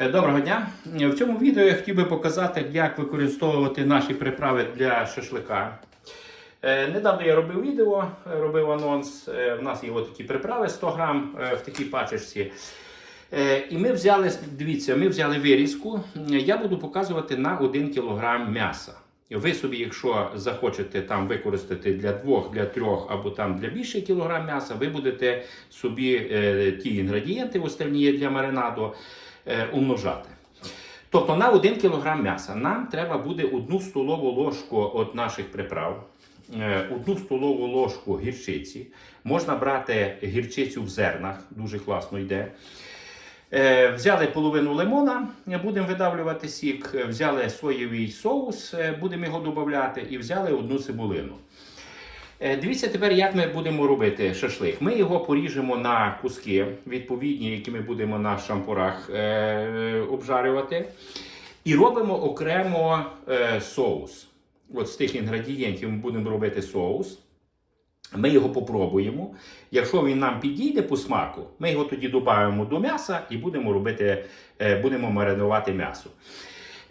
Е, Доброго дня! В цьому відео я хотів би показати, як використовувати наші приправи для шашлика. Е, Недавно я робив відео, е, робив анонс. Е, В нас є такі приправи 100 грам е, в такій пачечці. Е, І ми взяли, дивіться, ми взяли вирізку. Я буду показувати на 1 кг м'яса. Ви собі, якщо захочете там використати для двох, для трьох або там для більше кілограм м'яса, ви будете собі е, ті інгредієнти остальні для маринаду е, умножати. Тобто на 1 кг м'яса нам треба буде 1 столову ложку от наших приправ, е, 1 столову ложку гірчиці. Можна брати гірчицю в зернах, дуже класно йде. Е, Взяли половину лимона, е, будемо видавлювати сік, е, взяли соєвий соус, е, будемо його додати, і взяли одну цибулину. Е, Дивіться тепер, як ми будемо робити шашлик. Ми його поріжемо на куски, відповідні, які ми будемо на шампурах е, обжарювати. І робимо окремо е, соус. От з тих інгредієнтів ми будемо робити соус. Ми його попробуємо. Якщо він нам підійде по смаку, ми його тоді додаємо до м'яса і будемо робити, будемо маринувати м'ясо.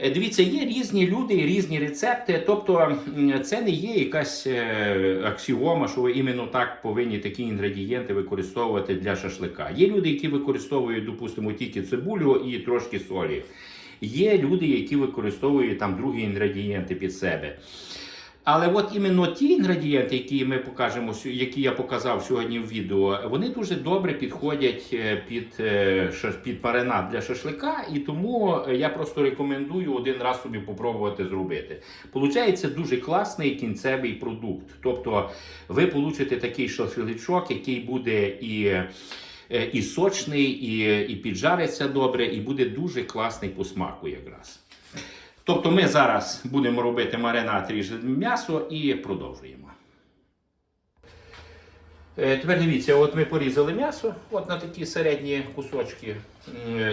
Е, Дивіться, є різні люди, різні рецепти. Тобто це не є якась е, аксіома, що ви іменно так повинні такі інгредієнти використовувати для шашлика. Є люди, які використовують, допустимо, тільки цибулю і трошки солі. Є люди, які використовують там другі інгредієнти під себе. Але от іменно ті інгредієнти, які ми покажемо, які я показав сьогодні в відео, вони дуже добре підходять е, під, е, під маринад для шашлика, і тому е, я просто рекомендую один раз собі попробувати зробити. Получається дуже класний кінцевий продукт. Тобто ви получите такий шашличок, який буде і. І сочний, і, і піджариться добре, і буде дуже класний по смаку якраз. Тобто ми зараз будемо робити маринад, ріжемо м'ясо і продовжуємо. Е, Тепер дивіться, от ми порізали м'ясо от на такі середні кусочки.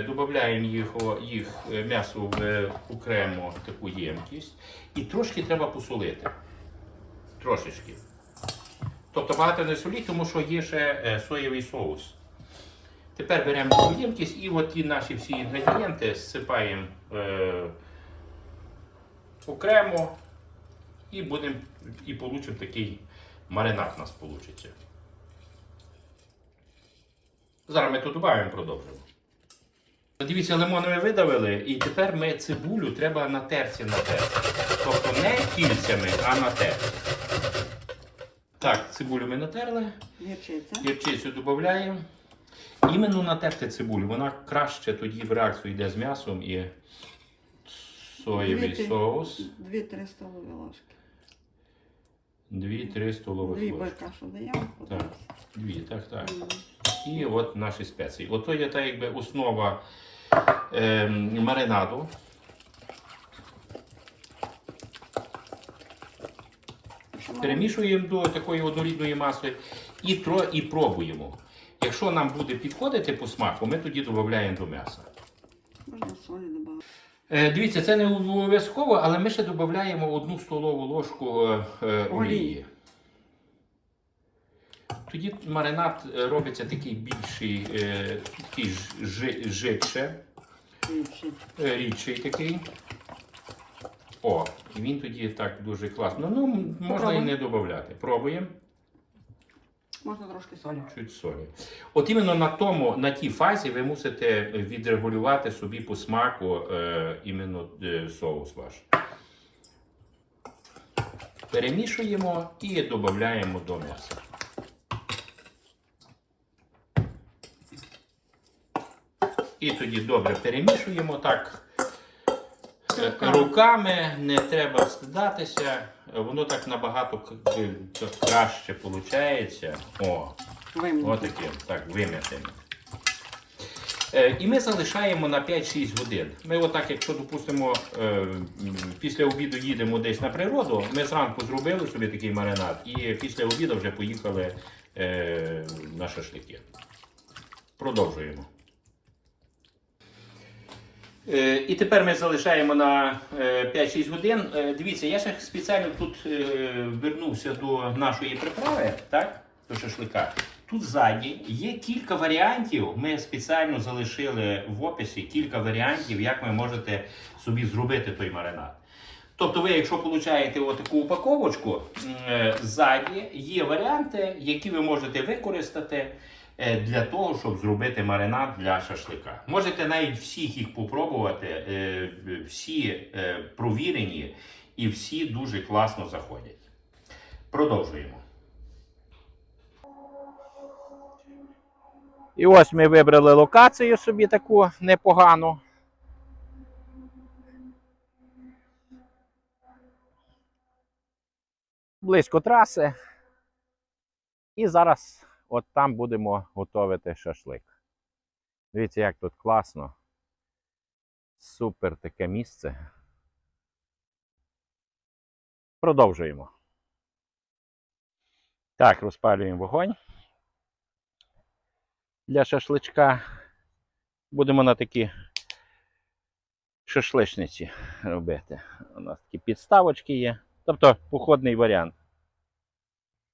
Додаємо їх, їх е, м'ясо в е, окрему таку ємкість. І трошки треба посолити. Трошечки. Тобто багато не соліть, тому що є ще е, соєвий соус. Тепер беремо цю ємкість і от ті наші всі інгредієнти зсипаємо. Окремо і будемо і получимо такий маринад у нас вийде. Зараз ми тут додаємо, продовжимо. Дивіться, лимон ми видавили, і тепер ми цибулю треба на терці натерти. Тобто не кільцями, а на терці. Так, цибулю ми натерли, Гірчиця. гірчицю додаємо. Іменно натерти цибулю, вона краще тоді в реакцію йде з м'ясом і соєвий Дві ти- соус. Дві-три столові ложки. 2-3 столових Дві ложки. бика, що даємо. Так. Дві, так, так. І от наші спеції. Ото є та якби основа е, маринаду. Перемішуємо до такої однорідної маси і, тро, і пробуємо. Якщо нам буде підходити по смаку, ми тоді додаємо до м'яса. Можна солі дивіться, це не обов'язково, але ми ще додаємо одну столову ложку е, е, олії. Тоді маринад е, робиться такий більший, е, такий жидше, е, рідший такий. О, і він тоді так дуже класно. Ну, можна і не додати. Пробуємо. Можна трошки солі. Чуть солі. От іменно на тому, на тій фазі ви мусите відрегулювати собі по смаку е, іменно е, соус ваш. Перемішуємо і додаємо до м'яса. І тоді добре перемішуємо так. Руками. Руками не треба стидатися, воно так набагато е, краще виходить. О. Отаким, так, вим'ятим. Е, і ми залишаємо на 5-6 годин. Ми отак, якщо допустимо, е, після обіду їдемо десь на природу, ми зранку зробили собі такий маринад, і після обіду вже поїхали е, на шашлики. Продовжуємо. Е, І тепер ми залишаємо на е, 5-6 годин. Е, Дивіться, я ще спеціально тут е, вернувся до нашої приправи, так? До шашлика. Тут ззаді є кілька варіантів. Ми спеціально залишили в описі кілька варіантів, як ви можете собі зробити той маринад. Тобто, ви, якщо получаєте отаку упаковочку, е, ззаді є варіанти, які ви можете використати е, для того, щоб зробити маринад для шашлика. Можете навіть всіх їх попробувати, е, всі е, провірені і всі дуже класно заходять. Продовжуємо. І ось ми вибрали локацію собі таку непогану. Близько траси. І зараз от там будемо готувати шашлик. Дивіться, як тут класно. Супер таке місце. Продовжуємо. Так, розпалюємо вогонь для шашличка. Будемо на такі шашличниці робити. У нас такі підставочки є. Тобто походний варіант.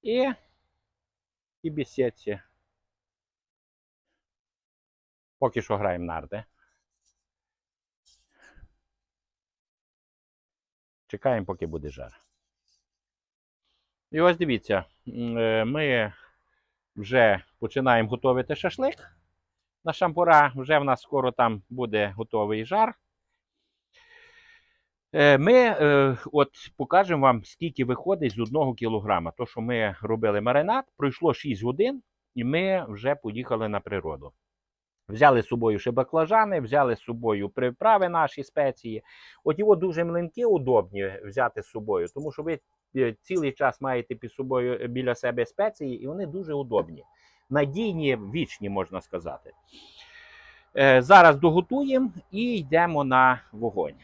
І, і бесідці. Поки що граємо нарди. Чекаємо, поки буде жар. І ось дивіться, е, ми вже починаємо готувати шашлик. На шампура вже в нас скоро там буде готовий жар. Е, Ми е, от покажемо вам, скільки виходить з одного кілограма. То, що ми робили маринад, пройшло 6 годин, і ми вже поїхали на природу. Взяли з собою ще баклажани, взяли з собою приправи наші спеції. От його дуже млинки удобні взяти з собою, тому що ви е, цілий час маєте під собою біля себе спеції, і вони дуже удобні. Надійні, вічні, можна сказати. Зараз доготуємо і йдемо на вогонь.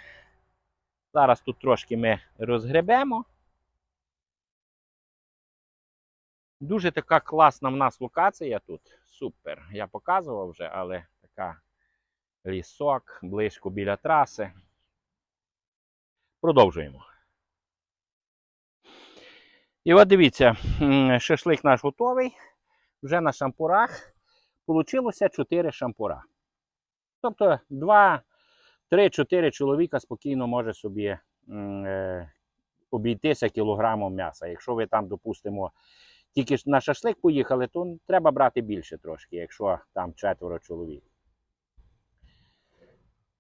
Зараз тут трошки ми розгребемо. Дуже така класна в нас локація тут. Супер. Я показував вже, але така лісок, близько біля траси. Продовжуємо. І от дивіться, шашлик наш готовий. Вже на шампурах. Получилося 4 шампура. Тобто 2, 3-4 чоловіка спокійно може собі е, обійтися кілограмом м'яса. Якщо ви там, допустимо, тільки на шашлик поїхали, то треба брати більше трошки, якщо там четверо чоловік.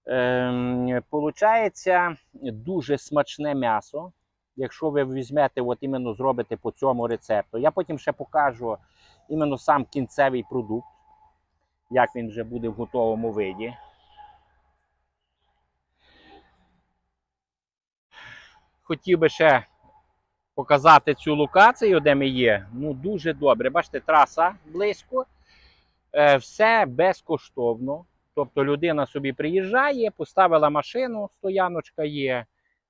Ем, получається дуже смачне м'ясо. Якщо ви візьмете, от іменно зробите по цьому рецепту. Я потім ще покажу іменно сам кінцевий продукт, як він вже буде в готовому виді. Хотів би ще показати цю локацію, де ми є. Ну, дуже добре. Бачите, траса близько. Е, все безкоштовно. Тобто людина собі приїжджає, поставила машину, стояночка є,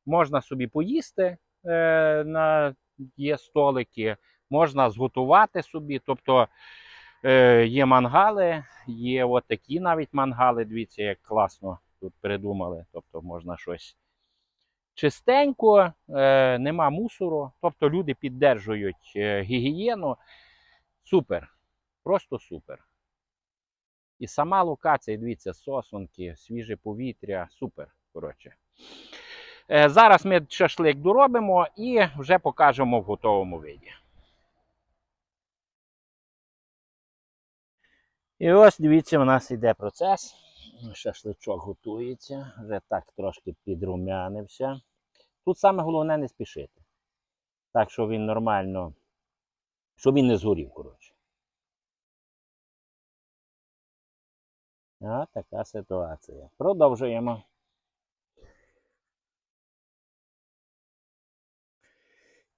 можна собі поїсти, е, на, є столики, можна зготувати собі. Тобто е, є мангали, є от такі навіть мангали. Дивіться, як класно тут придумали. Тобто можна щось чистенько, е, нема мусору. Тобто люди піддержують е, гігієну. Супер. Просто супер. І сама локація, дивіться, сосунки, свіже повітря, супер. Коротше. Е, зараз ми шашлик доробимо і вже покажемо в готовому виді. І ось дивіться, у нас йде процес. Шашличок готується, вже так трошки підрумянився. Тут саме головне не спішити. Так, щоб він нормально, щоб він не згорів, коротше. А, така ситуація. Продовжуємо.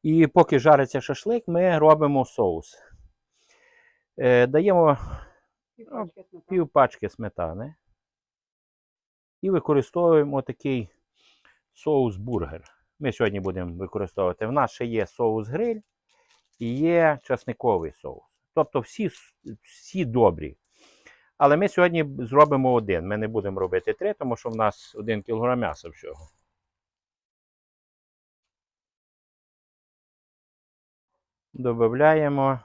І поки жариться шашлик, ми робимо соус. Е, даємо пів пачки сметани. І використовуємо такий соус бургер. Ми сьогодні будемо використовувати. В нас ще є соус гриль і є часниковий соус. Тобто всі, всі добрі. Але ми сьогодні зробимо один. Ми не будемо робити три, тому що в нас один кілограм м'яса всього. Добавляємо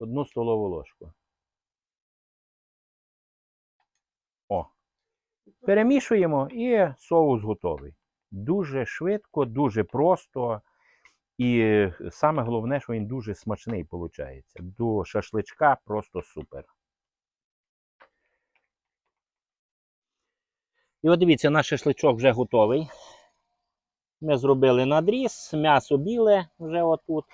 Одну столову ложку. Перемішуємо і соус готовий. Дуже швидко, дуже просто. І саме головне, що він дуже смачний виходить. До шашличка просто супер. І от дивіться, наш шашличок вже готовий. Ми зробили надріз, м'ясо біле вже отут.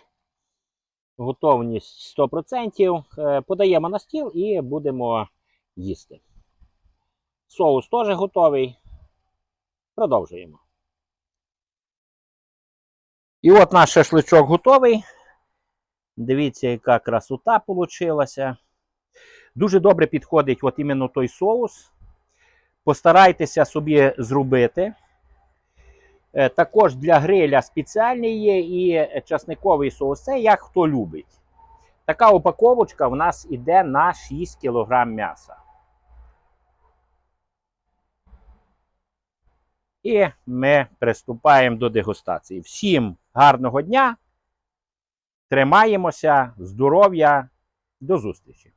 Готовність 100%. Е, Подаємо на стіл і будемо їсти. Соус теж готовий. Продовжуємо. І от наш шашличок готовий. Дивіться, яка красота вийшла. Дуже добре підходить от іменно той соус. Постарайтеся собі зробити. Е, Також для гриля спеціальний є і часниковий соус. Це як хто любить. Така упаковочка в нас іде на 6 кг м'яса. І ми приступаємо до дегустації. Всім гарного дня! Тримаємося, здоров'я, до зустрічі!